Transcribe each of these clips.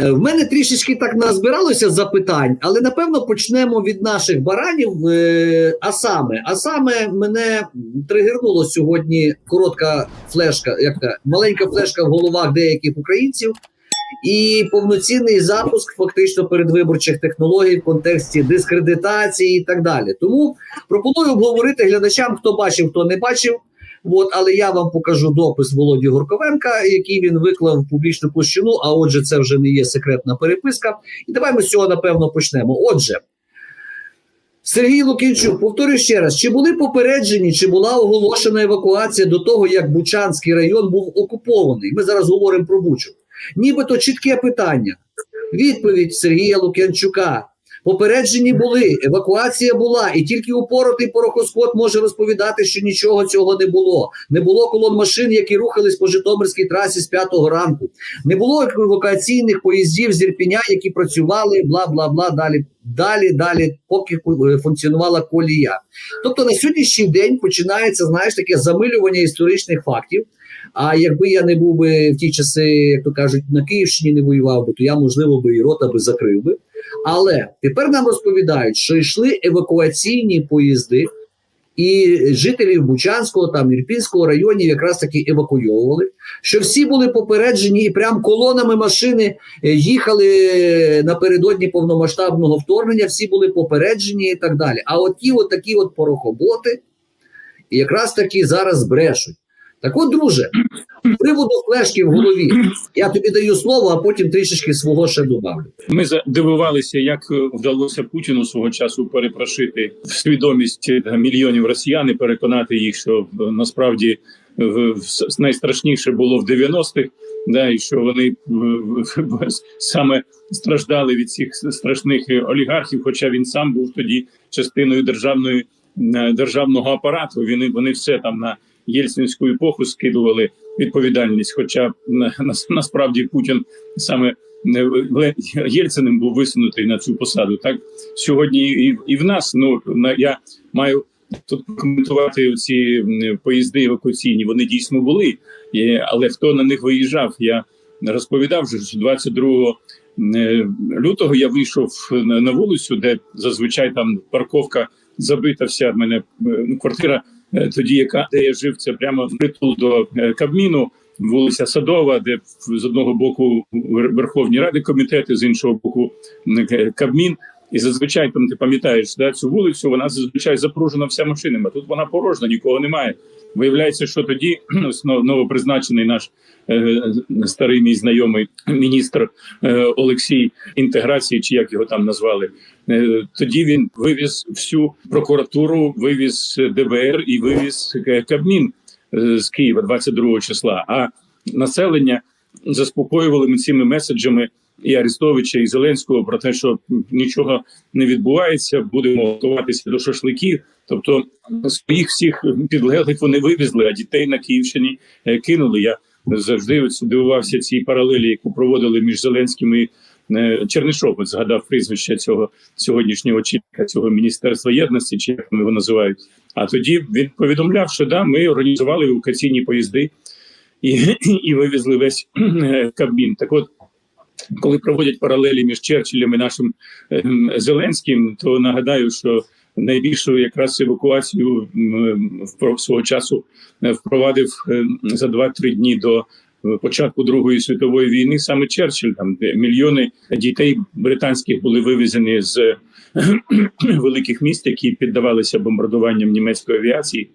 Е, В мене трішечки так назбиралося запитань, але напевно почнемо від наших баранів. е, А саме, а саме мене тригернуло сьогодні коротка флешка, як маленька флешка в головах деяких українців, і повноцінний запуск фактично передвиборчих технологій в контексті дискредитації і так далі. Тому пропоную обговорити глядачам, хто бачив, хто не бачив. От, але я вам покажу допис Володі Горковенка, який він виклав в публічну площину. А отже, це вже не є секретна переписка. І давай ми з цього напевно почнемо. Отже, Сергій Лукінчук, повторюю ще раз: чи були попереджені, чи була оголошена евакуація до того, як Бучанський район був окупований? Ми зараз говоримо про Бучу. Нібито чітке питання. Відповідь Сергія Лук'янчука. Попереджені були, евакуація була, і тільки упоротий порохоскот може розповідати, що нічого цього не було. Не було колон машин, які рухались по Житомирській трасі з п'ятого ранку. Не було евакуаційних поїздів з Ірпіня, які працювали, бла бла бла. Далі, далі, далі, поки е, функціонувала колія. Тобто на сьогоднішній день починається, знаєш, таке замилювання історичних фактів. А якби я не був би в ті часи, як то кажуть, на Київщині не воював би, то я можливо би і рота би закрив би. Але тепер нам розповідають, що йшли евакуаційні поїзди, і жителів Бучанського там Ірпінського районів якраз таки евакуйовували. Що всі були попереджені, і прям колонами машини е, їхали напередодні повномасштабного вторгнення. Всі були попереджені і так далі. А от ті, от такі от порохоботи, якраз таки зараз брешуть. Так от, друже, з приводу флешки в голові, я тобі даю слово, а потім трішечки свого ще добавлю. Ми дивувалися, як е, вдалося Путіну свого часу перепрошити в свідомість е, мільйонів росіян і переконати їх, що е, насправді найстрашніше було в 90-х, да, і що вони саме страждали від цих страшних олігархів, хоча він сам був тоді частиною державної державного апарату. Він вони все там на єльцинську епоху скидували відповідальність. Хоча на, на, насправді Путін саме Ле- Єльциним був висунутий на цю посаду. Так сьогодні і, і в нас ну на я маю тут коментувати ці поїзди евакуаційні. Вони дійсно були, але хто на них виїжджав? Я розповідав що 22 е, лютого я вийшов на, на вулицю, де зазвичай там парковка забита. Вся в мене е, ну, квартира. Е, Тоді, яка де я жив, це прямо притул до е, Кабміну, вулиця Садова, де з одного боку Верховні Ради комітети, з іншого боку Кабмін. І зазвичай там ти пам'ятаєш да, цю вулицю, вона зазвичай запружена вся машинами. Тут вона порожна, нікого немає. Виявляється, що тоді новопризначений наш е, старий мій знайомий міністр е, Олексій інтеграції, чи як його там назвали. Е, тоді він вивіз всю прокуратуру, вивіз ДБР і вивіз е, Кабмін е, з Києва 22 числа. А населення заспокоювали ми цими меседжами і Арестовича, і Зеленського про те, що нічого не відбувається, будемо готуватися до шашликів. Тобто своїх всіх підлеглих вони вивезли, а дітей на Київщині е, кинули. Я завжди дивувався цій паралелі, яку проводили між Зеленським і е, Чернишов. Згадав прізвище цього сьогоднішнього очільника цього міністерства єдності, чи як вони його називають. А тоді він повідомляв, що да, ми організували евакуаційні поїзди і, і вивезли весь е, Кабмін. Так от. Коли проводять паралелі між Черчиллем і нашим ем, Зеленським, то нагадаю, що найбільшу якраз евакуацію свого часу е, впровадив е, за 2-3 дні до е, початку Другої світової війни саме Черчилль. Там де мільйони дітей британських були вивезені з е, великих міст, які піддавалися бомбардуванням німецької авіації.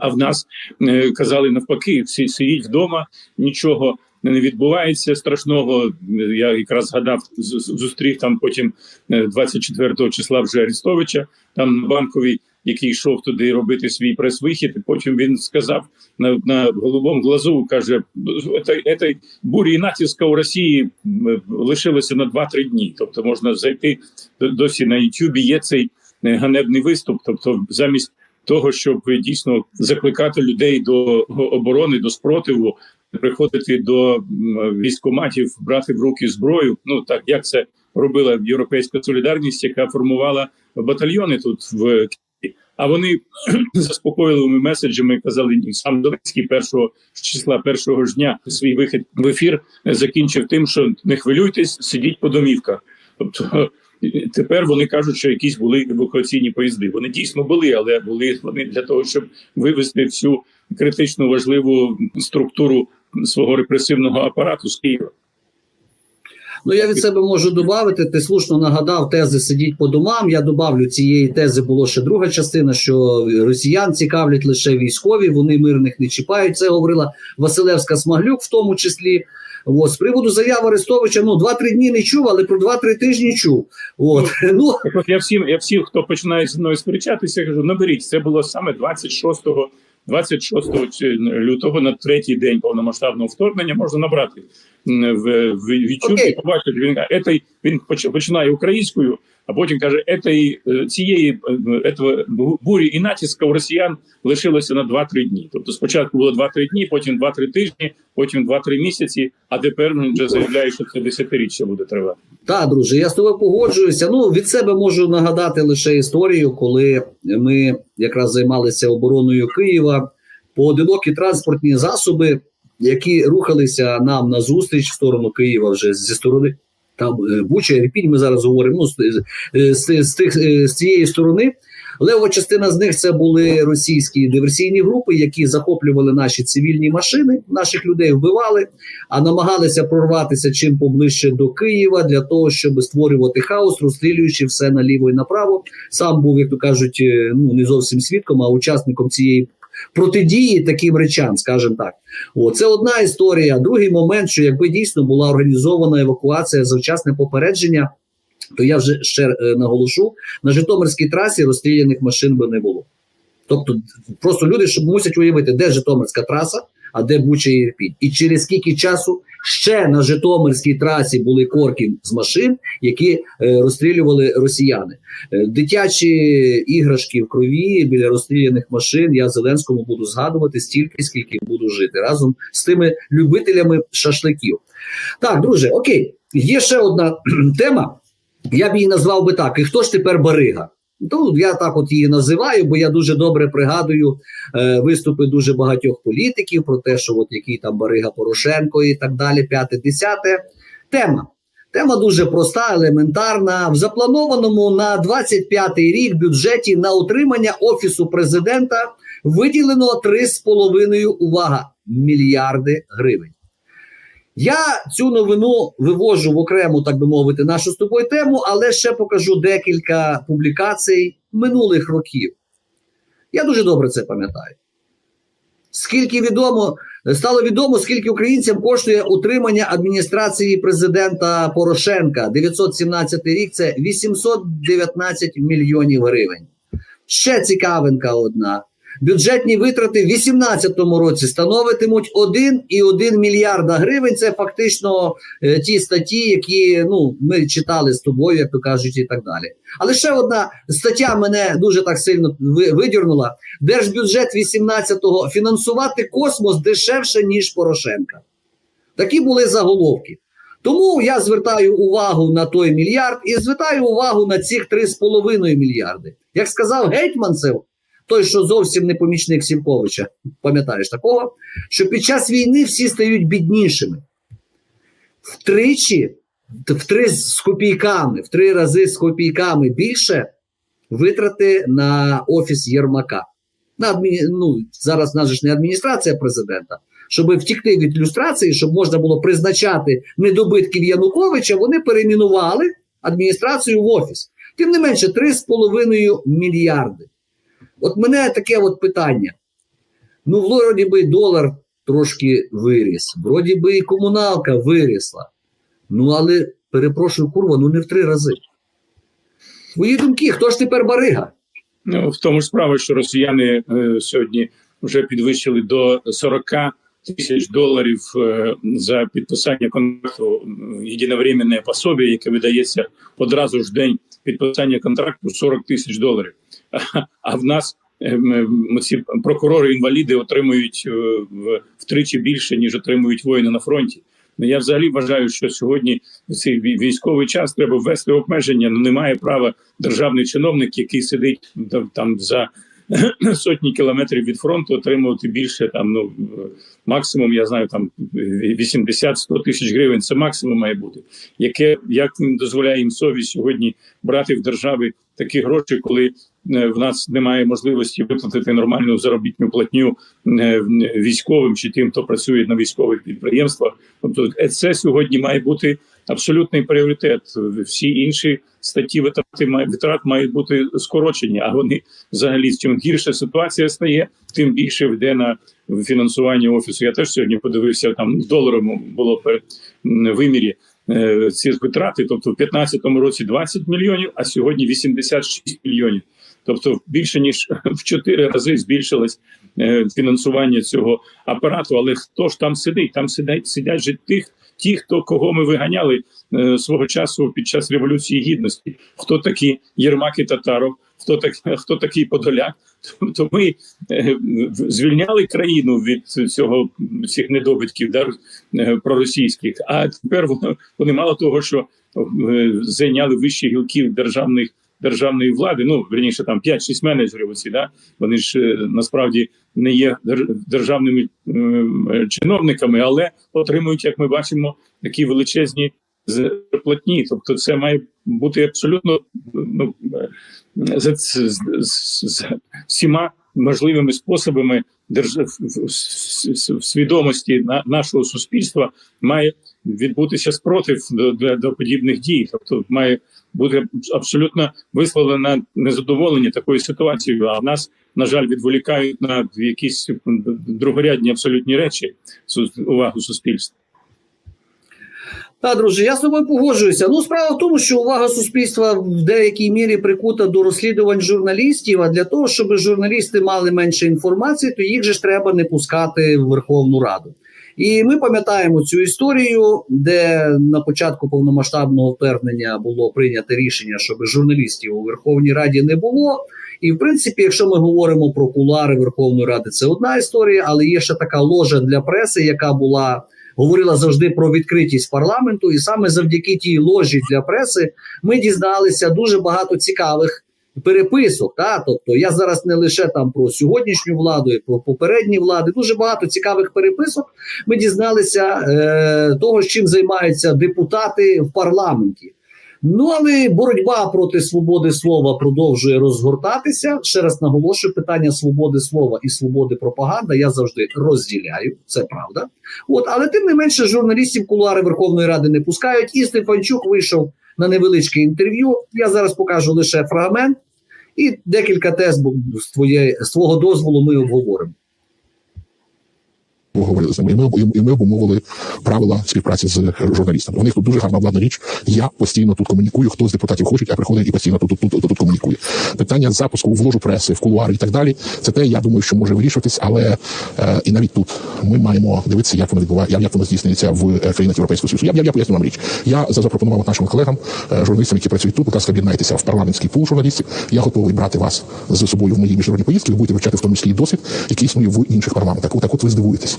А в нас е, казали навпаки, всі сидіть вдома, нічого не відбувається страшного. Я якраз згадав, зустрів там потім е, 24 числа вже Арестовича, там на банковій, який йшов туди робити свій прес-вихід. І потім він сказав на, на голубому глазу, каже: «Ета- бурі натиска у Росії лишилося на 2-3 дні. Тобто можна зайти досі на Ютубі. Є цей е, ганебний виступ. Тобто, замість того, щоб дійсно закликати людей до оборони, до спротиву, приходити до військоматів, брати в руки зброю. Ну так як це робила європейська солідарність, яка формувала батальйони тут в Києві. А вони заспокоїливими меседжами казали. Сам Зеленський першого числа першого ж дня свій вихід в ефір закінчив тим, що не хвилюйтесь, сидіть по домівках. Тобто тепер вони кажуть, що якісь були евакуаційні поїзди. Вони дійсно були, але були вони для того, щоб вивести всю критично важливу структуру свого репресивного апарату з Києва. Ну, я від себе можу додати. Ти слушно нагадав тези сидіть по домам. Я добавлю цієї тези було ще друга частина, що росіян цікавлять лише військові, вони мирних не чіпають. Це говорила Василевська Смаглюк, в тому числі. От, з приводу заяви Арестовича, ну 2-3 дні не чув, але про 2-3 тижні чув. От ну я всім, я всім, хто починає зі мною сперечатися, кажу: наберіть. Це було саме 26 26 чи- лютого на третій день повномасштабного вторгнення можна набрати в, в YouTube і побачити. Він каже, він поч- починає українською, а потім каже: «Етой, е, цієї е, бурі і натиска у росіян лишилося на 2-3 дні. Тобто спочатку було 2-3 дні, потім 2-3 тижні, потім 2-3 місяці. А тепер він вже заявляє, що це десятиріччя буде тривати. Так, друже, я з тобою погоджуюся. Ну, від себе можу нагадати лише історію, коли ми якраз займалися обороною Києва. Поодинокі транспортні засоби, які рухалися нам на зустріч в сторону Києва, вже зі сторони там е, Буча, Ірпінь, ми зараз говоримо. Ну, з, з, з, з, тих, е, з цієї сторони. Лева частина з них це були російські диверсійні групи, які захоплювали наші цивільні машини, наших людей вбивали а намагалися прорватися чим поближче до Києва для того, щоб створювати хаос, розстрілюючи все наліво і направо. Сам був, як то кажуть, е, ну не зовсім свідком, а учасником цієї протидії таким речам, скажімо так. О, це одна історія. Другий момент, що якби дійсно була організована евакуація завчасне попередження, то я вже ще е, наголошу: на Житомирській трасі розстріляних машин би не було. Тобто, просто люди щоб мусять уявити, де Житомирська траса, а де Буча і Ірпінь. І через скільки часу ще на Житомирській трасі були корки з машин, які е, розстрілювали росіяни. Е, дитячі іграшки в крові біля розстріляних машин. Я Зеленському буду згадувати стільки, скільки буду жити разом з тими любителями шашликів. Так, друже, окей, є ще одна тема. Я б її назвав би так: і хто ж тепер барига? Ну, я так от її називаю, бо я дуже добре пригадую е, виступи дуже багатьох політиків про те, що от який там Барига Порошенко і так далі, п'яте, десяте. Тема. Тема дуже проста, елементарна. В запланованому на 25-й рік бюджеті на утримання офісу президента виділено 3,5 увага мільярди гривень. Я цю новину вивожу в окрему, так би мовити, нашу з тобою тему, але ще покажу декілька публікацій минулих років. Я дуже добре це пам'ятаю. Скільки відомо, стало відомо, скільки українцям коштує утримання адміністрації президента Порошенка. 917 рік це 819 мільйонів гривень. Ще цікавинка одна. Бюджетні витрати в 2018 році становитимуть 1,1 мільярда гривень. Це фактично е, ті статті, які ну ми читали з тобою, як то кажуть, і так далі. Але ще одна стаття мене дуже так сильно видірнула. Держбюджет 18-го фінансувати космос дешевше ніж Порошенка. Такі були заголовки. Тому я звертаю увагу на той мільярд і звертаю увагу на цих 3,5 мільярди. Як сказав Гетьманцев, той, що зовсім не помічник Сімковича, пам'ятаєш такого, що під час війни всі стають біднішими. Втричі, в три з копійками, в три рази з копійками більше витрати на офіс Єрмака. На адмі... ну, зараз нас ж не адміністрація президента. Щоб втікти від люстрації, щоб можна було призначати недобитків Януковича, вони перейменували адміністрацію в офіс. Тим не менше, 3,5 мільярди. От мене таке от питання. Ну, вроді би долар трошки виріс, вроді би і комуналка вирісла. Ну, але перепрошую, курва, ну не в три рази. Твої думки, хто ж тепер барига? Ну, в тому ж справа, що росіяни е, сьогодні вже підвищили до 40 тисяч доларів е, за підписання контракту єдиновременне пособі, яке видається одразу ж день підписання контракту 40 тисяч доларів. А, в нас е, ці прокурори-інваліди отримують е, в- втричі більше, ніж отримують воїни на фронті. Ну, я взагалі вважаю, що сьогодні в цей військовий час треба ввести обмеження. Ну немає права державний чиновник, який сидить там- за сотні кілометрів від фронту отримувати більше там ну максимум, я знаю, там 80-100 тисяч гривень. Це максимум має бути. Яке як дозволяє їм совість сьогодні брати в держави такі гроші, коли в нас немає можливості виплатити нормальну заробітну платню е, військовим чи тим, хто працює на військових підприємствах. Тобто, е, це сьогодні має бути абсолютний пріоритет. Всі інші статті витрати витрат мають бути скорочені. А вони взагалі чим гірша ситуація стає, тим більше йде на фінансування офісу. Я теж сьогодні подивився там в доларовому було per вимірі е, ці витрати. Тобто, в 2015 році 20 мільйонів, а сьогодні 86 мільйонів. Тобто більше ніж в чотири рази збільшилось е, фінансування цього апарату. Але хто ж там сидить? Там сидять сидять же тих, ті, хто кого ми виганяли е, свого часу під час революції гідності. Хто такі Єрмак і Татаров? Хто так хто такий Подоляк? Тобто ми е, звільняли країну від цього цих недобитків да, е, проросійських. А тепер вони, мало того, що зайняли вищі гілки державних державної влади. Ну верніше там 5-6 менеджерів. Оці да вони ж е, насправді не є державними чиновниками, але отримують, як ми бачимо, такі величезні зарплатні. Тобто, це має бути абсолютно ну за всіма можливими способами держ... в, свідомості на, нашого суспільства має відбутися спротив до, до, до подібних дій. Тобто має бути абсолютно висловлено незадоволення такою ситуацією. А в нас, на жаль, відволікають на якісь другорядні абсолютні речі увагу суспільства. Так, друже, я з тобою погоджуюся. Ну, справа в тому, що увага суспільства в деякій мірі прикута до розслідувань журналістів. А для того, щоб журналісти мали менше інформації, то їх же ж треба не пускати в Верховну Раду. І ми пам'ятаємо цю історію, де на початку повномасштабного вторгнення було прийнято рішення, щоб журналістів у Верховній Раді не було. І в принципі, якщо ми говоримо про кулари Верховної Ради, це одна історія, але є ще така ложа для преси, яка була говорила завжди про відкритість парламенту, і саме завдяки тій ложі для преси ми дізналися дуже багато цікавих переписок. Та? Тобто я зараз не лише там про сьогоднішню владу, і про попередні влади. Дуже багато цікавих переписок. Ми дізналися е, того, чим займаються депутати в парламенті. Ну але боротьба проти свободи слова продовжує розгортатися. Ще раз наголошую, питання свободи слова і свободи пропаганди я завжди розділяю. Це правда. От, але тим не менше, журналістів кулуари Верховної Ради не пускають. І Стефанчук вийшов на невеличке інтерв'ю. Я зараз покажу лише фрагмент, і декілька тез з твоє, з твого дозволу ми обговоримо. Говорили з ними, і ми, і ми обумовили правила співпраці з журналістами. У них тут дуже гарна владна річ. Я постійно тут комунікую. Хто з депутатів хоче, а приходить і постійно тут, тут, тут, тут комунікує. Питання запуску в ложу преси, в кулуари і так далі. Це те, я думаю, що може вирішуватись, але е, і навіть тут ми маємо дивитися, як воно відбуває, як воно здійснюється в е, країнах Європейського Союзу. Я, я, я поясню вам річ. Я за- запропонував нашим колегам, е, журналістам, які працюють тут, будь ласка, об'єднайтеся в парламентський пул журналістів. Я готовий брати вас з собою в мої міжнародні поїздки. Ви будете вивчати в тому числі досвід, який існує в інших парламентах. Отак от ви здивуєтесь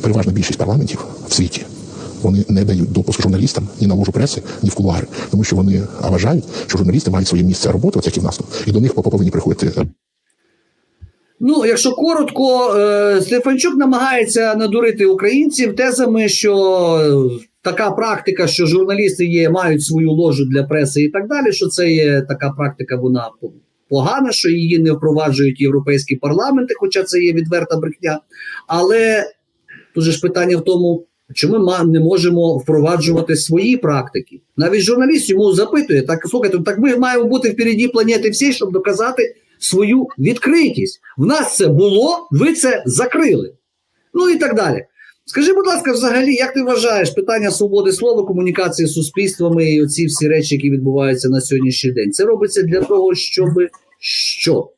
переважна більшість парламентів в світі. Вони не дають допуск журналістам ні на ложу преси, ні в кулуари, тому що вони вважають, що журналісти мають своє місце роботи, от як і в нас і до них повинні приходити Ну, якщо коротко, е, Стефанчук намагається надурити українців тезами, що е, така практика, що журналісти є, мають свою ложу для преси і так далі. Що це є така практика, вона по- погана, що її не впроваджують європейські парламенти, хоча це є відверта брехня. Але тут ж питання в тому. Чи ми не можемо впроваджувати свої практики? Навіть журналіст йому запитує: так слухайте, так ми маємо бути впереді планети всій, щоб доказати свою відкритість. В нас це було, ви це закрили. Ну і так далі. Скажи, будь ласка, взагалі, як ти вважаєш питання свободи слова, комунікації з суспільствами і оці всі речі, які відбуваються на сьогоднішній день? Це робиться для того, щоб що?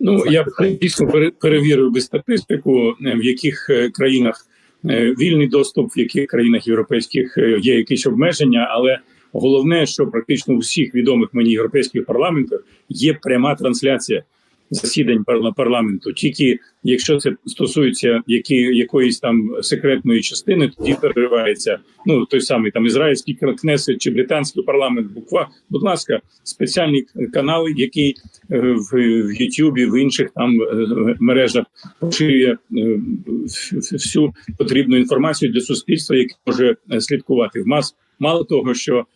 Ну я б дійсно перевірив би статистику, е, в яких е, країнах е, вільний доступ, в яких країнах європейських є якісь обмеження, але головне, що практично у всіх відомих мені європейських парламентах є пряма трансляція. Засідань парла- парламенту. Тільки якщо це стосується які, якоїсь там секретної частини, тоді переривається ну той самий там ізраїльський кнесет чи британський парламент. Буква, будь ласка, спеціальний канал, який е, в, Ютубі, в інших там е, мережах поширює е, всю потрібну інформацію для суспільства, яке може слідкувати. В мас мало того, що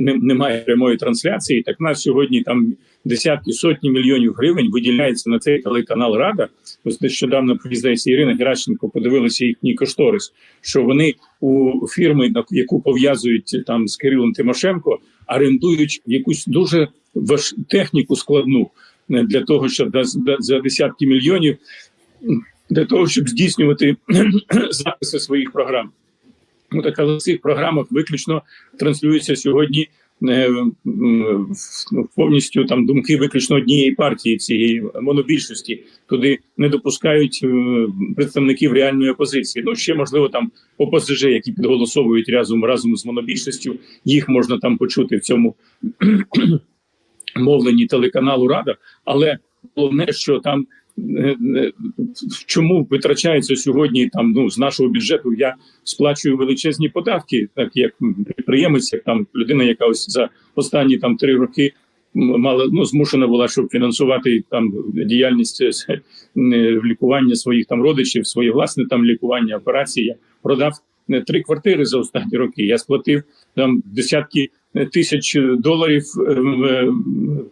немає прямої трансляції, так нас сьогодні там десятки сотні мільйонів гривень виділяється на цей телеканал Рада. Ось нещодавно здається, Ірина Геращенко подивилася їхній кошторис, що вони у фірми, яку пов'язують там з Кирилом Тимошенко, орендують якусь дуже важ техніку складну е, для того, щоб за- десятки мільйонів для того, щоб здійснювати записи своїх програм. Ну так але в цих програмах виключно транслюються сьогодні повністю там думки виключно однієї партії цієї монобільшості. Туди не допускають е, представників реальної опозиції. Ну ще можливо там ОПЗЖ, які підголосовують разом разом з монобільшістю. Їх можна там почути в цьому мовленні телеканалу Рада, але головне, що там. Е, е, Чому витрачається сьогодні там ну з нашого бюджету? Я сплачую величезні податки, так як підприємець, як там людина, яка ось за останні там три роки мала ну змушена була, щоб фінансувати там діяльність е, лікування своїх там родичів, своє власне там лікування, операції. Я продав три квартири за останні роки. Я сплатив там десятки тисяч доларів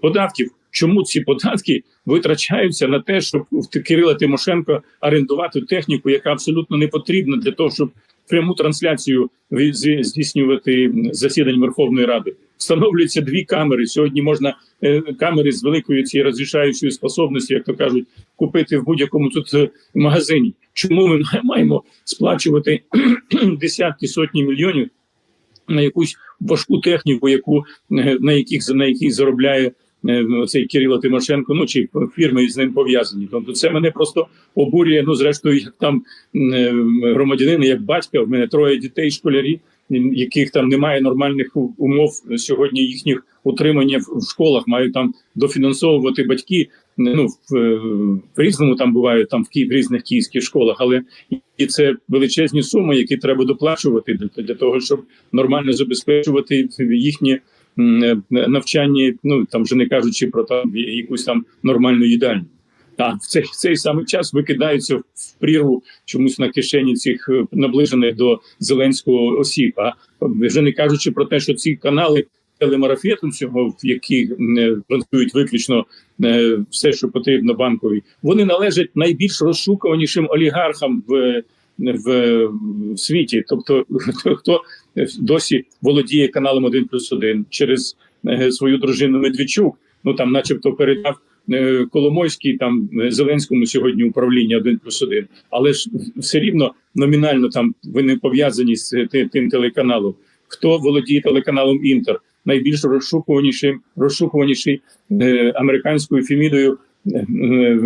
податків. Чому ці податки витрачаються на те, щоб в Кирила Тимошенко орендувати техніку, яка абсолютно не потрібна для того, щоб пряму трансляцію здійснювати засідань Верховної Ради? Встановлюються дві камери. Сьогодні можна е, камери з великою цією розрішаючою способністю, як то кажуть, купити в будь-якому тут е, магазині. Чому ми маємо сплачувати десятки сотні мільйонів на якусь важку техніку, яку е, на яких на якій заробляє цей Кирило Тимошенко, ну чи фірми з ним пов'язані. Тобто це мене просто обурює. Ну, зрештою, як там е, громадянин, як батька, в мене троє дітей, школярі, яких там немає нормальних умов сьогодні їхніх утримання в школах, мають там дофінансовувати батьки. Ну в, е, в різному там бувають там в Київ різних київських школах, але і це величезні суми, які треба доплачувати для, для того, щоб нормально забезпечувати е, навчання. Ну там вже не кажучи про там якусь там нормальну їдальню. А в цей, в цей самий час викидаються в прірву чомусь на кишені цих е, наближених до Зеленського осіб. А вже не кажучи про те, що ці канали телемарафету цього, в які е, транслюють виключно е, все, що потрібно банкові, вони належать найбільш розшукуванішим олігархам в, в, в світі. Тобто, хто- досі володіє каналом 1 плюс 1 через е, свою дружину Медведчук, ну там, начебто, передав. е, Коломойський там е, Зеленському сьогодні управління 1 плюс 1. але ж все рівно номінально там ви не пов'язані з тим телеканалом. Хто володіє телеканалом Інтер? Найбільш розшукуваніший, розшукуваніший е, американською фімідою е,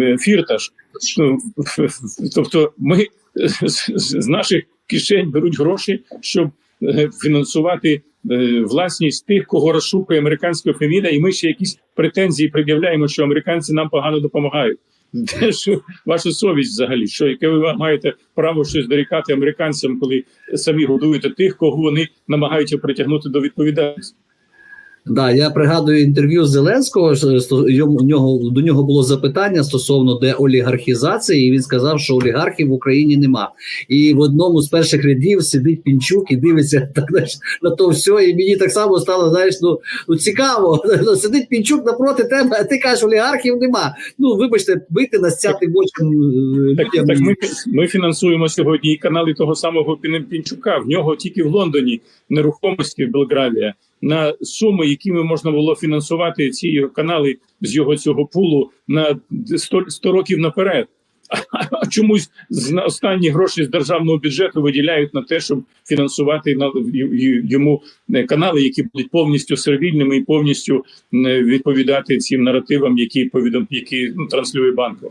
е, Фірташ. Ну, Тобто, ми з, наших кишень беруть гроші, щоб е, фінансувати е, власність тих, кого розшукує американська феміда, і ми ще якісь претензії пред'являємо, що американці нам погано допомагають. Де ж ваша совість взагалі? Що яке ви маєте право щось дорікати американцям, коли самі годуєте тих, кого вони намагаються притягнути до відповідальності? Да, я пригадую інтерв'ю Зеленського. йому- нього до нього було запитання стосовно деолігархізації, і він сказав, що олігархів в Україні нема. І в одному з перших рядів сидить пінчук і дивиться так знаєш, на то все. І мені так само стало знаєш, ну, ну цікаво. Сидить пінчук напроти тебе, а ти кажеш, олігархів нема. Ну вибачте, бити настяти в очі е, Так, людям. так ми, ми фінансуємо сьогодні і канали того самого Пінчука. В нього тільки в Лондоні нерухомості Белгравія на суми, якими можна було фінансувати ці канали з його цього пулу на 100, 100 років наперед. А, чомусь останні гроші з державного бюджету виділяють на те, щоб фінансувати на йому е, канали, які будуть повністю сервільними і повністю е, відповідати цим наративам, які повідом, які ну, транслює банком.